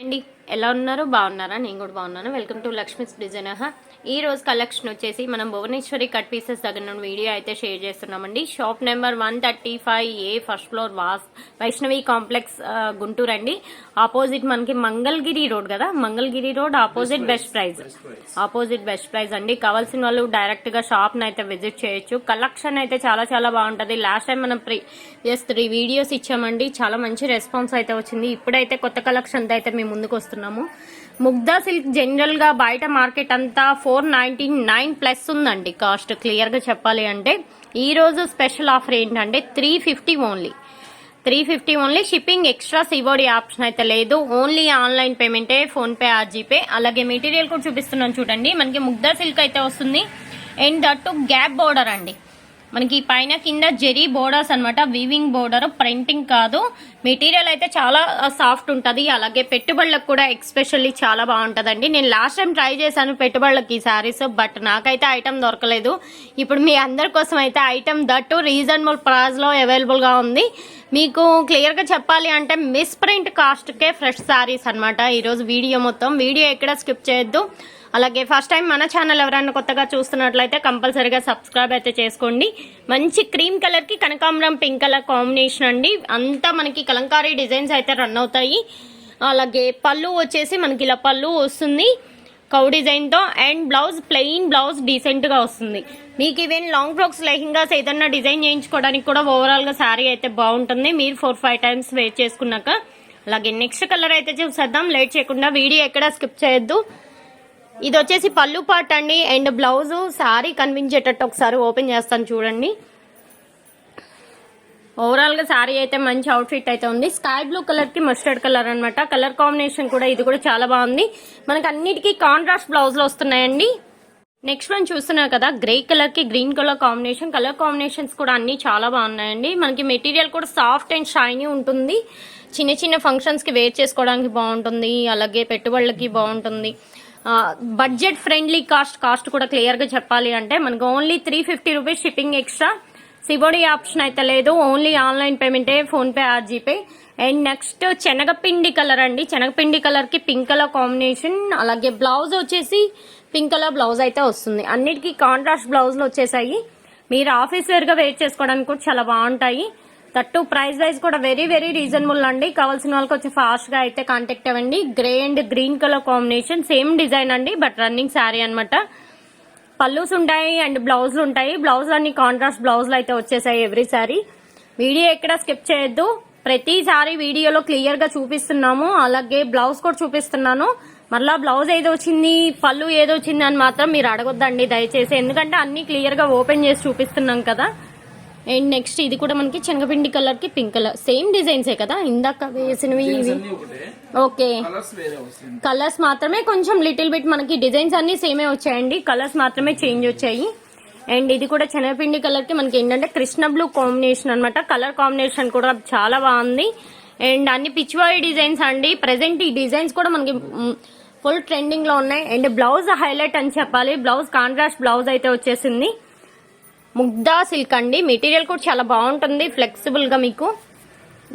అండి ఎలా ఉన్నారు? బాగున్నారా? నేను కూడా బాగున్నాను. వెల్కమ్ టు లక్ష్మీస్ డిజైనర్ ఈ రోజు కలెక్షన్ వచ్చేసి మనం భువనేశ్వరి కట్ పీసెస్ దగ్గర నుండి వీడియో అయితే షేర్ చేస్తున్నామండి. Shop number one thirty five A first floor was Vaishnavi complex Guntur అండి. ఆపోజిట్ మనకి మంగళగిరి రోడ్ కదా? Mangalagiri road opposite best price opposite best price అండి. కావాల్సిన వాళ్ళు డైరెక్ట్గా షాప్ అయితే విజిట్ చేయొచ్చు. కలెక్షన్ అయితే చాలా చాలా బాగుంటది. లాస్ట్ టైం మనం ప్రీవియస్ త్రీ వీడియోస్ ఇచ్చామండి. చాలా మంచి రెస్పాన్స్ అయితే వచ్చింది. ఇప్పుడైతే కొత్త కలెక్షన్ అయితే మేము ముందుకు వస్తున్నాము ముగ్ధా సిల్క్ జనరల్గా బయట మార్కెట్ అంతా ఫోర్ నైంటీ నైన్ ప్లస్ ఉందండి. కాస్ట్ క్లియర్గా చెప్పాలి అంటే ఈరోజు స్పెషల్ ఆఫర్ ఏంటంటే three fifty only. Three fifty only shipping extra COD option అయితే లేదు. ఓన్లీ ఆన్లైన్ పేమెంటే ఫోన్పే ఆ ఆర్ జీపే అలాగే మెటీరియల్ కూడా చూపిస్తున్నాను చూడండి. మనకి ముగ్ధా సిల్క్ అయితే వస్తుంది. అండ్ దట్టు గ్యాప్ బోర్డర్ అండి. మనకి పైన కింద జెరీ బోర్డర్స్ అనమాట వీవింగ్ బోర్డర్ ప్రింటింగ్ కాదు. మెటీరియల్ అయితే చాలా సాఫ్ట్ ఉంటుంది. అలాగే పెట్టుబడులకు కూడా ఎక్స్పెషల్లీ చాలా బాగుంటుందండి. నేను లాస్ట్ టైం ట్రై చేశాను పెట్టుబడులకి ఈ శారీస్ బట్ నాకైతే ఐటమ్ దొరకలేదు. ఇప్పుడు మీ అందరి కోసం అయితే ఐటమ్ దట్టు రీజనబుల్ ప్రైస్లో అవైలబుల్గా ఉంది. మీకు క్లియర్గా చెప్పాలి అంటే మిస్ ప్రింట్ కాస్ట్కే ఫ్రెష్ శారీస్ అనమాట ఈరోజు వీడియో మొత్తం. వీడియో ఎక్కడ స్కిప్ చేయొద్దు. అలాగే ఫస్ట్ టైం మన ఛానల్ ఎవరైనా కొత్తగా చూస్తున్నట్లయితే కంపల్సరీగా సబ్స్క్రైబ్ అయితే చేసుకోండి. మంచి క్రీమ్ కలర్కి కనకాంబరం పింక్ కలర్ కాంబినేషన్ అండి. అంతా మనకి కలంకారీ డిజైన్స్ అయితే రన్ అవుతాయి. అలాగే పళ్ళు వచ్చేసి మనకి ఇలా పళ్ళు వస్తుంది. కౌ డిజైన్తో అండ్ బ్లౌజ్ ప్లెయిన్ బ్లౌజ్ డీసెంట్గా వస్తుంది. మీకు ఈవెన్ లాంగ్ ఫ్రాక్స్ లెహింగాస్ ఏదన్నా డిజైన్ చేయించుకోవడానికి కూడా ఓవరాల్గా శారీ అయితే బాగుంటుంది. మీరు ఫోర్ ఫైవ్ టైమ్స్ వేర్ చేసుకున్నాక. అలాగే నెక్స్ట్ కలర్ అయితే చూసేద్దాం. లేట్ చేయకుండా వీడియో ఎక్కడ స్కిప్ చేయొద్దు. ఇది వచ్చేసి పళ్ళు పార్ట్ అండి. అండ్ బ్లౌజ్ సారీ కనిపించేటట్టు ఒకసారి ఓపెన్ చేస్తాను చూడండి. ఓవరాల్గా సారీ అయితే మంచి అవుట్ఫిట్ అయితే ఉంది. స్కై బ్లూ కలర్కి మస్టర్డ్ కలర్ అన్నమాట. కలర్ కాంబినేషన్ కూడా ఇది కూడా చాలా బాగుంది. మనకు అన్నిటికీ కాంట్రాస్ట్ బ్లౌజ్లు వస్తున్నాయండి. నెక్స్ట్ వన్ చూస్తున్నారు కదా గ్రే కలర్కి green colour combination colour combinations కూడా అన్ని చాలా బాగున్నాయండి. మనకి మెటీరియల్ కూడా సాఫ్ట్ అండ్ షైనీ ఉంటుంది. చిన్న చిన్న ఫంక్షన్స్కి వేర్ చేసుకోవడానికి బాగుంటుంది. అలాగే పెట్టుబడులకి బాగుంటుంది. బడ్జెట్ ఫ్రెండ్లీ కాస్ట్ కాస్ట్ కూడా క్లియర్గా చెప్పాలి అంటే మనకు only three fifty rupees shipping extra COD option అయితే లేదు. Only online పేమెంటే PhonePe or GPay and next శనగపిండి కలర్ అండి. శనగపిండి కలర్కి పింక్ కలర్ కాంబినేషన్ అలాగే బ్లౌజ్ వచ్చేసి పింక్ కలర్ బ్లౌజ్ అయితే వస్తుంది. అన్నిటికీ కాంట్రాస్ట్ బ్లౌజ్లు వచ్చేసాయి. మీరు ఆఫీస్ వేర్ వెయిట్ చేసుకోవడానికి కూడా చాలా బాగుంటాయి. దట్టు ప్రైస్ వైజ్ కూడా వెరీ వెరీ రీజనబుల్ అండి. కావాల్సిన వాళ్ళకి వచ్చి ఫాస్ట్గా అయితే కాంటాక్ట్ అవ్వండి. Grey and green colour combination same design అండి బట్ రన్నింగ్ శారీ అనమాట పల్లూస్ ఉంటాయి అండ్ బ్లౌజులు ఉంటాయి. బ్లౌజ్ అన్ని కాంట్రాస్ట్ బ్లౌజులు అయితే వచ్చేసాయి ఎవ్రీ సారీ వీడియో ఎక్కడ స్కిప్ చేయొద్దు. ప్రతిసారి వీడియోలో క్లియర్గా చూపిస్తున్నాము. అలాగే బ్లౌజ్ కూడా చూపిస్తున్నాను. మరలా బ్లౌజ్ ఏదో వచ్చింది పళ్ళు ఏదో వచ్చింది అని మాత్రం మీరు అడగొద్దండి దయచేసి. ఎందుకంటే అన్ని క్లియర్గా ఓపెన్ చేసి చూపిస్తున్నాం కదా. అండ్ నెక్స్ట్ ఇది కూడా మనకి శనగపిండి కలర్కి పింక్ కలర్ సేమ్ డిజైన్సే కదా? ఇందాక వేసినవి ఇవి. ఓకే కలర్స్ మాత్రమే కొంచెం లిటిల్ బిట్ మనకి డిజైన్స్ అన్ని సేమే వచ్చాయండి. కలర్స్ మాత్రమే చేంజ్ వచ్చాయి. అండ్ ఇది కూడా శనగపిండి కలర్కి మనకి ఏంటంటే కృష్ణ బ్లూ కాంబినేషన్ అన్నమాట. కలర్ కాంబినేషన్ కూడా చాలా బాగుంది. అండ్ అన్ని పిచ్చివాయి డిజైన్స్ అండి. ప్రెసెంట్ ఈ డిజైన్స్ కూడా మనకి ఫుల్ ట్రెండింగ్లో ఉన్నాయి. అండ్ బ్లౌజ్ హైలైట్ అని చెప్పాలి. బ్లౌజ్ కాంట్రాస్ట్ బ్లౌజ్ అయితే వచ్చేసింది. ముగ్ధా సిల్క్ అండి. మెటీరియల్ కూడా చాలా బాగుంటుంది. ఫ్లెక్సిబుల్గా మీకు.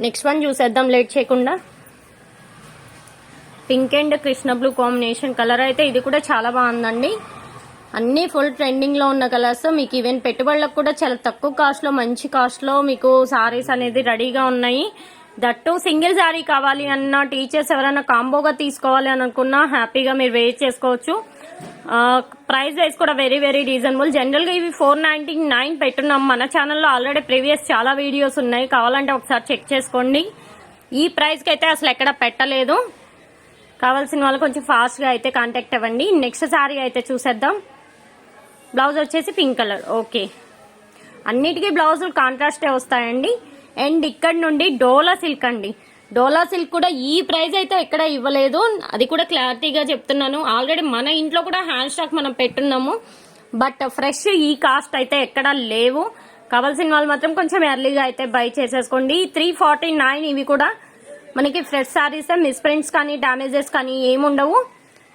నెక్స్ట్ వన్ చూసేద్దాం. లేట్ చేయకుండా. Pink and Krishna blue combination colour అయితే ఇది కూడా చాలా బాగుందండి. అన్నీ ఫుల్ ట్రెండింగ్లో ఉన్న కలర్స్ మీకు ఈవెన్ పెట్టుబడులకు కూడా చాలా తక్కువ కాస్ట్లో మంచి కాస్ట్లో మీకు సారీస్ అనేది రెడీగా ఉన్నాయి. దట్టు సింగిల్ శారీ కావాలి అన్న టీచర్స్ ఎవరైనా కాంబోగా తీసుకోవాలి అని అనుకున్నా హ్యాపీగా మీరు వెయిట్ చేసుకోవచ్చు. ప్రైస్ వైజ్ కూడా వెరీ వెరీ రీజనబుల్. జనరల్గా ఇవి ఫోర్ నైన్టీ నైన్ పెట్టున్నాం. మన ఛానల్లో ఆల్రెడీ ప్రీవియస్ చాలా వీడియోస్ ఉన్నాయి. కావాలంటే ఒకసారి చెక్ చేసుకోండి. ఈ ప్రైస్కి అయితే అసలు ఎక్కడ పెట్టలేదు. కావాల్సిన వాళ్ళు కొంచెం ఫాస్ట్గా అయితే కాంటాక్ట్ అవ్వండి. నెక్స్ట్ శారీ అయితే చూసేద్దాం. బ్లౌజ్ వచ్చేసి పింక్ కలర్. ఓకే. అన్నిటికీ బ్లౌజులు కాంట్రాస్టే వస్తాయండి. అండ్ ఇక్కడ నుండి డోలా సిల్క్ అండి. డోలా సిల్క్ కూడా ఈ ప్రైస్ అయితే ఎక్కడ ఇవ్వలేదు. అది కూడా క్లారిటీగా చెప్తున్నాను. ఆల్రెడీ మన ఇంట్లో కూడా హ్యాండ్ స్టాక్ మనం పెట్టున్నాము. బట్ ఫ్రెష్ ఈ కాస్ట్ అయితే ఎక్కడ లేవు. కావాల్సిన వాళ్ళు మాత్రం కొంచెం ఎర్లీగా అయితే బై చేసేసుకోండి. త్రీ ఫార్టీ నైన్ ఇవి కూడా మనకి ఫ్రెష్ శారీస్ మిస్ప్రింట్స్ కానీ డామేజెస్ కానీ ఏముండవు.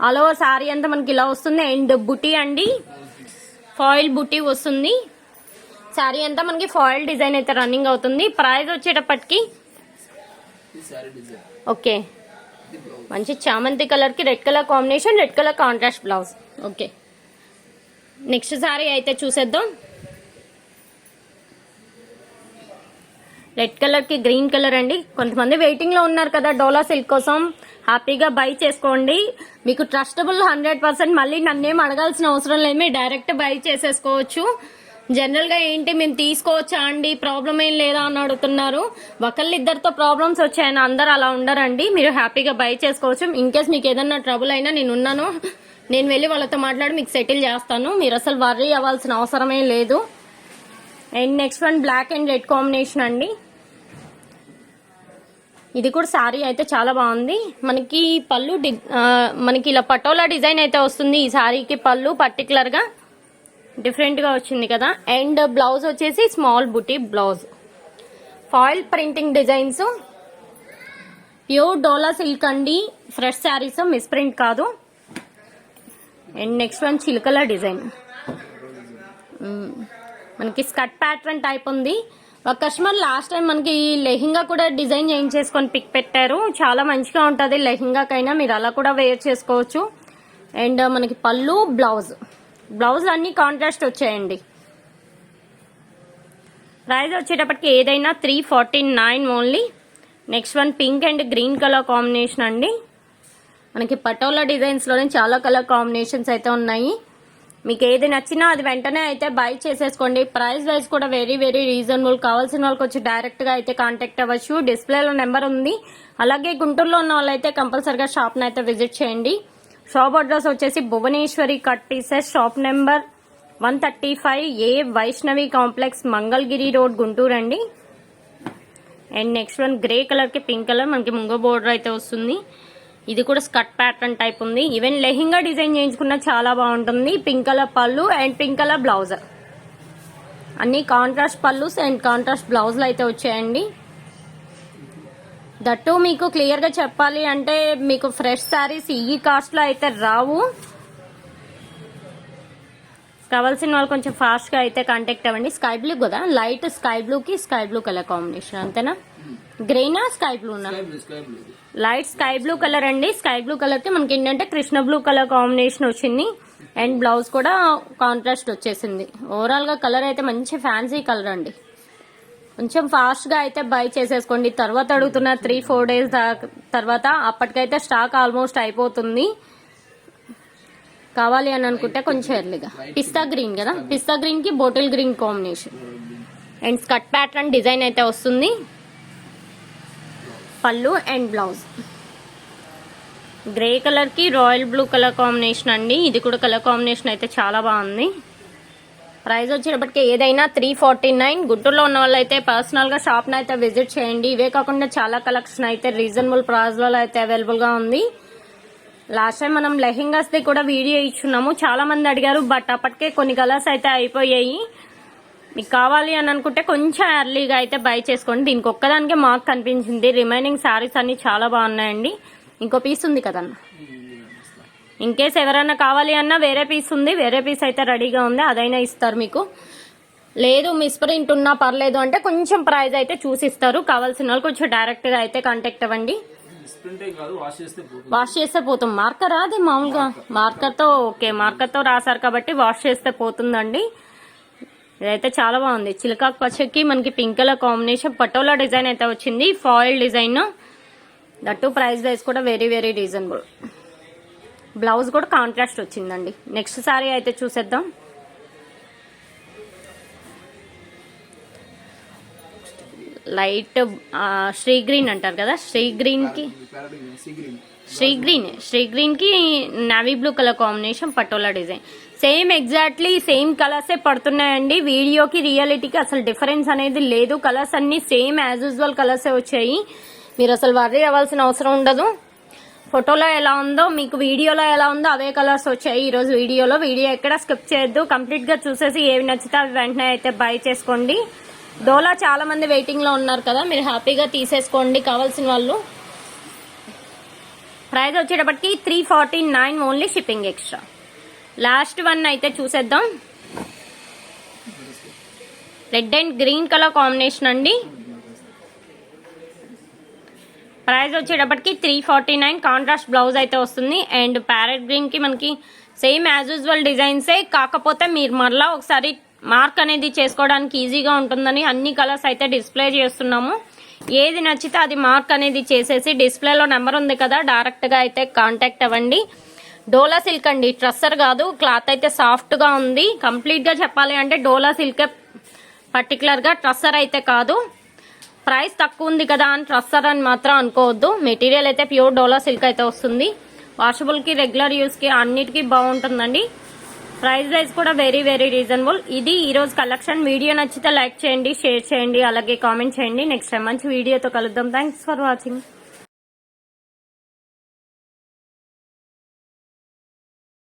ఆల్ ఓవర్ శారీ అంతా మనకి ఇలా వస్తుంది. అండ్ బుటీ అండి. ఫాయిల్ బుటీ వస్తుంది. శారీ అంతా మనకి ఫాయిల్ డిజైన్ అయితే రన్నింగ్ అవుతుంది. ప్రైస్ వచ్చేటప్పటికి శారీ ఓకే. మంచి చామంతి కలర్కి red colour combination red colour contrast blouse. Okay. Next sari అయితే చూసేద్దాం. రెడ్ కలర్కి గ్రీన్ కలర్ అండి. కొంతమంది వెయిటింగ్లో ఉన్నారు కదా డోలా సిల్క్ కోసం. హ్యాపీగా బై చేసుకోండి. మీకు ట్రస్టబుల్ హండ్రెడ్ పర్సెంట్ మళ్ళీ నన్నేం అడగాల్సిన అవసరం లేదు. మీరు డైరెక్ట్ బై చేసేసుకోవచ్చు. జనరల్గా ఏంటి మేము తీసుకోవచ్చా అండి? ప్రాబ్లం ఏం లేదా అని అడుగుతున్నారు. ఒకళ్ళు ఇద్దరితో ప్రాబ్లమ్స్ వచ్చాయని అందరు అలా ఉండరండి. మీరు హ్యాపీగా బై చేసుకోవచ్చు. ఇన్ కేస్ మీకు ఏదన్నా ట్రబుల్ అయినా నేను ఉన్నాను. నేను వెళ్ళి వాళ్ళతో మాట్లాడి మీకు సెటిల్ చేస్తాను. మీరు అసలు వర్రీ అవ్వాల్సిన అవసరమే లేదు. And next one black and red combination అండి. ఇది కూడా శారీ అయితే చాలా బాగుంది. మనకి పళ్ళు డి- మనకి ఇలా పటోలా డిజైన్ అయితే వస్తుంది ఈ శారీకి పళ్ళు పర్టికులర్గా డిఫరెంట్గా వచ్చింది కదా. అండ్ బ్లౌజ్ వచ్చేసి small buti blouse. Foil printing designs. Pure Dola silk అండి. ఫ్రెష్ శారీస్ మిస్ ప్రింట్ కాదు. అండ్ నెక్స్ట్ వన్ చిలుకల డిజైన్. మనకి స్కర్ట్ ప్యాటర్న్ టైప్ ఉంది. ఒక కస్టమర్ లాస్ట్ టైం మనకి లెహింగా కూడా డిజైన్ చేయించేసుకొని పిక్ పెట్టారు. చాలా మంచిగా ఉంటుంది లెహింగాకైనా. మీరు అలా కూడా వేర్ చేసుకోవచ్చు. అండ్ మనకి పళ్ళు బ్లౌజ్. బ్లౌజ్ అన్ని కాంట్రాస్ట్ వచ్చాయండి. ప్రైస్ వచ్చేటప్పటికి ఏదైనా three forty nine only next one pink and green colour combination అండి. మనకి పటోలా డిజైన్స్లోనే చాలా కలర్ కాంబినేషన్స్ అయితే ఉన్నాయి. మీకు ఏది నచ్చినా అది వెంటనే అయితే బై చేసేసుకోండి. ప్రైస్ వైజ్ కూడా వెరీ వెరీ రీజనబుల్ కావాల్సిన వాళ్ళకి వచ్చి డైరెక్ట్గా అయితే కాంటాక్ట్ అవ్వచ్చు. డిస్ప్లేలో నెంబర్ ఉంది. అలాగే గుంటూరులో ఉన్న వాళ్ళైతే కంపల్సరిగా షాప్ని అయితే విజిట్ చేయండి. షాప్ అడ్రస్ వచ్చేసి Bhuvaneshwari cut pieces shop number one thirty five A Vaishnavi complex Mangalagiri road Guntur అండి. అండ్ నెక్స్ట్ వన్ గ్రే కలర్కి పింక్ కలర్ మనకి ముంగో బోర్డర్ అయితే వస్తుంది. ఇది కూడా స్కర్ట్ ప్యాటర్న్ టైప్ ఉంది. ఈవెన్ లెహింగా డిజైన్ చేయించుకున్న చాలా బాగుంటుంది. Pink colour pallu and pink colour blouse. అన్ని కాంట్రాస్ట్ పళ్ళుస్ అండ్ కాంట్రాస్ట్ బ్లౌజ్లు అయితే వచ్చాయండి. దట్టు మీకు క్లియర్గా చెప్పాలి అంటే మీకు ఫ్రెష్ శారీస్ ఈ కాస్ట్లో అయితే రావు. కావాల్సిన వాళ్ళు కొంచెం ఫాస్ట్గా అయితే కాంటాక్ట్ అవ్వండి. స్కై బ్లూ కదా? లైట్ స్కై బ్లూ కి స్కై బ్లూ కలర్ కాంబినేషన్ అంతేనా? గ్రీనా స్కై బ్లూనా? లైట్ స్కై బ్లూ కలర్ అండి. స్కై బ్లూ కలర్కి మనకి ఏంటంటే కృష్ణ బ్లూ కలర్ కాంబినేషన్ వచ్చింది. అండ్ బ్లౌజ్ కూడా కాంట్రాస్ట్ వచ్చేసింది. ఓవరాల్గా కలర్ అయితే మంచి ఫ్యాన్సీ కలర్ అండి. కొంచెం ఫాస్ట్గా అయితే బై చేసేసుకోండి. తర్వాత అడుగుతున్న త్రీ ఫోర్ డేస్ తర్వాత అప్పటికైతే స్టాక్ ఆల్మోస్ట్ అయిపోతుంది. కావాలి అని అనుకుంటే కొంచెం ఎర్లీగా పిస్తా గ్రీన్ కదా? పిస్తా గ్రీన్కి bottle green combination and skirt pattern design అయితే వస్తుంది. పళ్ళు అండ్ బ్లౌజ్ గ్రే కలర్కి రాయల్ బ్లూ కలర్ కాంబినేషన్ అండి. ఇది కూడా కలర్ కాంబినేషన్ అయితే చాలా బాగుంది. ప్రైస్ వచ్చేటప్పటికి ఏదైనా త్రీ ఫార్టీ నైన్ గుంటూరులో ఉన్న వాళ్ళైతే అయితే పర్సనల్గా షాప్ని అయితే విజిట్ చేయండి. ఇవే కాకుండా చాలా కలెక్షన్ అయితే రీజనబుల్ ప్రైస్లో అయితే అవైలబుల్గా ఉంది. లాస్ట్ టైం మనం లెహింగాస్ది కూడా వీడియో ఇచ్చున్నాము. చాలా మంది అడిగారు బట్ అప్పటికే కొన్ని కలర్స్ అయితే అయిపోయాయి. మీకు కావాలి అని అనుకుంటే కొంచెం ఎర్లీగా అయితే బై చేసుకోండి. దీనికి ఒక్కదానికే మాకు కనిపించింది. రిమైనింగ్ శారీస్ అన్ని చాలా బాగున్నాయండి. ఇంకో పీస్ ఉంది కదన్నా? ఇన్ కేస్ ఎవరైనా కావాలి అన్నా వేరే పీస్ ఉంది వేరే పీస్ అయితే రెడీగా ఉంది అదైనా ఇస్తారు మీకు. లేదు మిస్ ప్రింట్ ఉన్నా పర్లేదు అంటే కొంచెం ప్రైస్ అయితే చూసి ఇస్తారు కావాల్సిన వాళ్ళు కొంచెం డైరెక్ట్గా అయితే కాంటాక్ట్ అవ్వండి. వాష్ చేస్తే పోతుంది. మార్కర్ అది మామూలుగా. మార్కర్తో ఓకే మార్కర్తో రాశారు కాబట్టి వాష్ చేస్తే పోతుందండి. ఇదైతే చాలా బాగుంది. చిలకాకు పచ్చకి మనకి pink colour combination patola design అయితే వచ్చింది. Foil design that price wise కూడా వెరీ వెరీ రీజనబుల్ బ్లౌజ్ కూడా కాంట్రాస్ట్ వచ్చిందండి. నెక్స్ట్ సారీ అయితే చూసేద్దాం. లైట్ శ్రీ గ్రీన్ అంటారు కదా? శ్రీ గ్రీన్కి parody sea green. Sea green sea గ్రీన్కి navy blue colour combination patola design. Same exactly same కలర్సే పడుతున్నాయండి. వీడియోకి రియాలిటీకి అసలు డిఫరెన్స్ అనేది లేదు. కలర్స్ అన్ని సేమ్ యాజ్ యూజువల్ కలర్సే వచ్చాయి. మీరు అసలు వర్రీ అవ్వాల్సిన అవసరం ఉండదు. ఫోటోలో ఎలా ఉందో మీకు వీడియోలో ఎలా ఉందో అవే కలర్స్ వచ్చాయి ఈ రోజు వీడియోలో. వీడియో ఎక్కడ స్కిప్ చేయొద్దు. కంప్లీట్గా చూసేసి ఏవి నచ్చితే అవి వెంటనే అయితే బై చేసుకోండి. డోలా చాలా మంది వెయిటింగ్లో ఉన్నారు కదా. మీరు హ్యాపీగా తీసేసుకోండి కావాల్సిన వాళ్ళు. ప్రైస్ వచ్చేటప్పటికి three forty nine only shipping extra last one అయితే చూసేద్దాం. Red and green colour combination అండి. ప్రైస్ వచ్చేటప్పటికి three forty nine contrast blouse అయితే వస్తుంది. అండ్ ప్యారెట్ గ్రీన్కి మనకి సేమ్ యాజ్ యూజువల్ డిజైన్సే కాకపోతే మీరు మరలా ఒకసారి మార్క్ అనేది చేసుకోవడానికి ఈజీగా ఉంటుందని అన్ని కలర్స్ అయితే డిస్ప్లే చేస్తున్నాము. ఏది నచ్చితే అది మార్క్ అనేది చేసేసి డిస్ప్లేలో నెంబర్ ఉంది కదా డైరెక్ట్గా అయితే కాంటాక్ట్ అవ్వండి. డోలా సిల్క్ అండి ట్రస్సర్ కాదు. క్లాత్ అయితే సాఫ్ట్గా ఉంది. కంప్లీట్గా చెప్పాలి అంటే డోలా సిల్కే పర్టికులర్గా ట్రస్సర్ అయితే కాదు. ప్రైస్ తక్కువ ఉంది కదా అని ట్రస్సర్ అని మాత్రం అనుకోవద్దు. మెటీరియల్ అయితే ప్యూర్ డోలా సిల్క్ అయితే వస్తుంది. వాషబుల్కి రెగ్యులర్ యూస్కి అన్నిటికీ బాగుంటుందండి. ప్రైస్ వైజ్ కూడా వెరీ వెరీ రీజనబుల్ ఇది ఈరోజు కలెక్షన్ వీడియో నచ్చితే లైక్ చేయండి షేర్ చేయండి అలాగే కామెంట్ చేయండి. నెక్స్ట్ టైం మంచి వీడియోతో కలుద్దాం. Thanks for watching